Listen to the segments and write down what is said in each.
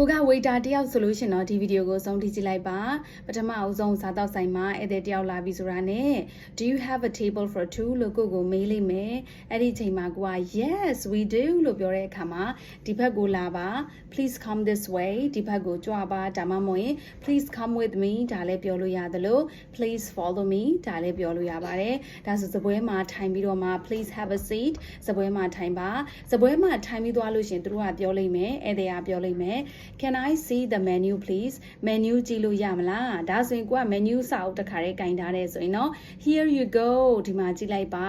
ကိုက waiter တယောက်ဆိုလို့ရှင်တော့ဒီဗီဒီယိုကိုဆုံးထိကြည့်လိုက်ပါပထမအဦးဆုံးစားတော့ဆိုင်မှာဧည့်သည်တယောက်လာပြီဆိုတာနဲ့ do you have a table for two လို့ကိုကိုမေးလိုက်မယ်အဲ့ဒီချိန်မှာကိုက yes we do လို့ပြောတဲ့အခါမှာဒီဘက်ကိုလာပါ please come this way ဒီဘက်ကိုကြွပါဒါမှမဟုတ်ရင် please come with me ဒါလည်းပြောလို့ရတယ်လို့ please follow me ဒါလည်းပြောလို့ရပါတယ်ဒါဆိုစပွဲမှာထိုင်ပြီးတော့မှ please have a seat စပွဲမှာထိုင်ပါစပွဲမှာထိုင်ပြီးသွားလို့ရှင်သူတို့ကပြောလိမ့်မယ်ဧည့်သည်ကပြောလိမ့်မယ် Can I see the menu please menu ကြည့်လို့ရမလားဒါဆိုရင်ကိုက menu စာအုပ်တစ်ခါတည်းကင်ထားတယ်ဆိုရင်နော် here you go ဒီမှာကြည့်လိုက်ပါ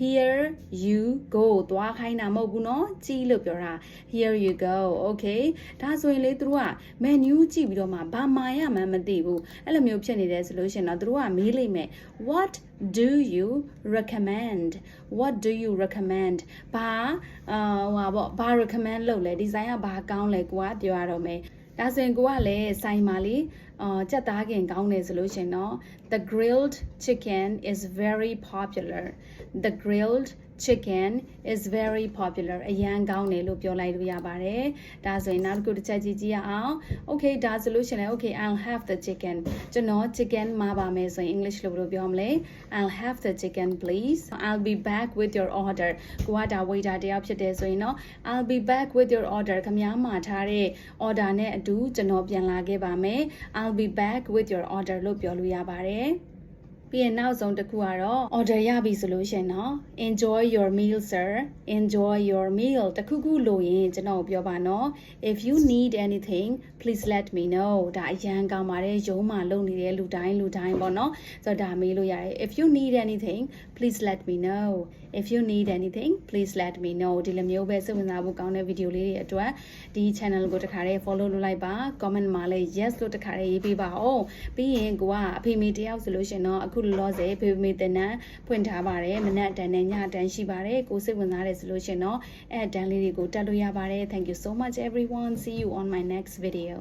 here you go သွားခိုင်းတာမဟုတ်ဘူးနော်ကြည့်လို့ပြောတာ here you go okay ဒါဆိုရင်လေသူတို့က menu ကြည့်ပြီးတော့မှဘာမှရမှန်းမသိဘူးအဲ့လိုမျိုးဖြစ်နေတယ်ဆိုလို့ရှင်တော့သူတို့ကမေးလိုက်မယ် what do you recommend what do you recommend ဘာဟိုပါဗောဘာ recommend လုပ်လဲဒီဇိုင်းကဘာကောင်းလဲကိုကပြောရတော့မယ်ဒါဆိုရင်ကိုကလည်းစိုင်းပါလေ အာကြက်သားခင်ကောင်းတယ်ဆိုလို့ရှင်တော့ the grilled chicken is very popular the grilled chicken is very popular အရန်ကောင်းတယ်လို့ပြောလိုက်လို့ရပါတယ်ဒါဆိုရင်နောက်တစ်ခုတစ်ချက်ကြည့်ကြည့်ရအောင် okay ဒါဆိုလို့ရှင်လည်း okay I'll have the chicken ကျွန်တော် chicken မှာပါမယ်ဆိုရင် English လို့ဘယ်လိုပြောမလဲ I'll have the chicken please I'll be back with your order ကိုကဒါ waiter တယောက်ဖြစ်တယ်ဆိုရင်เนาะ I'll be back with your order ခင်ဗျားမှာထားတဲ့ order နဲ့အတူကျွန်တော်ပြန်လာခဲ့ပါမယ် I'll be back with your order လို့ပြောလို့ရပါတယ် ပြီးရင်နောက်ဆုံးတစ်ခုကတော့ order ရပြီဆိုလို့ရှင်နော် enjoy your meal sir enjoy your meal တခုခုလိုရင်ကျွန်တော်ပြောပါနော် if you need anything please let me know ဒါအရန်ကောင်းပါတယ်ရုံးမှာလုပ်နေတဲ့လူတိုင်းလူတိုင်းပေါ့နော်ဆိုတော့ဒါမေးလို့ရတယ် if you need anything please let me know if you need anything please let me know ဒီလိုမျိုးပဲစိတ်ဝင်စားဖို့ကောင်းတဲ့ဗီဒီယိုလေးတွေအတွက်ဒီ channel ကိုတခါတည်း follow လုပ်လိုက်ပါ comment မှာလည်း yes လို့တခါတည်းရေးပေးပါဦးပြီးရင်ကိုကအဖေမေတယောက်ဆိုလို့ရှင်နော်အခုလောလောဆယ်ဖေမေတင်နန်းဖွင့်ထားပါတယ်မနက်တန်းနဲ့ညတန်းရှိပါတယ်ကိုစိတ်ဝင်စားတယ်ဆိုလို့ရှင်တော့အဲတန်းလေးတွေကိုတက်လို့ရပါတယ် thank you so much everyone see you on my next video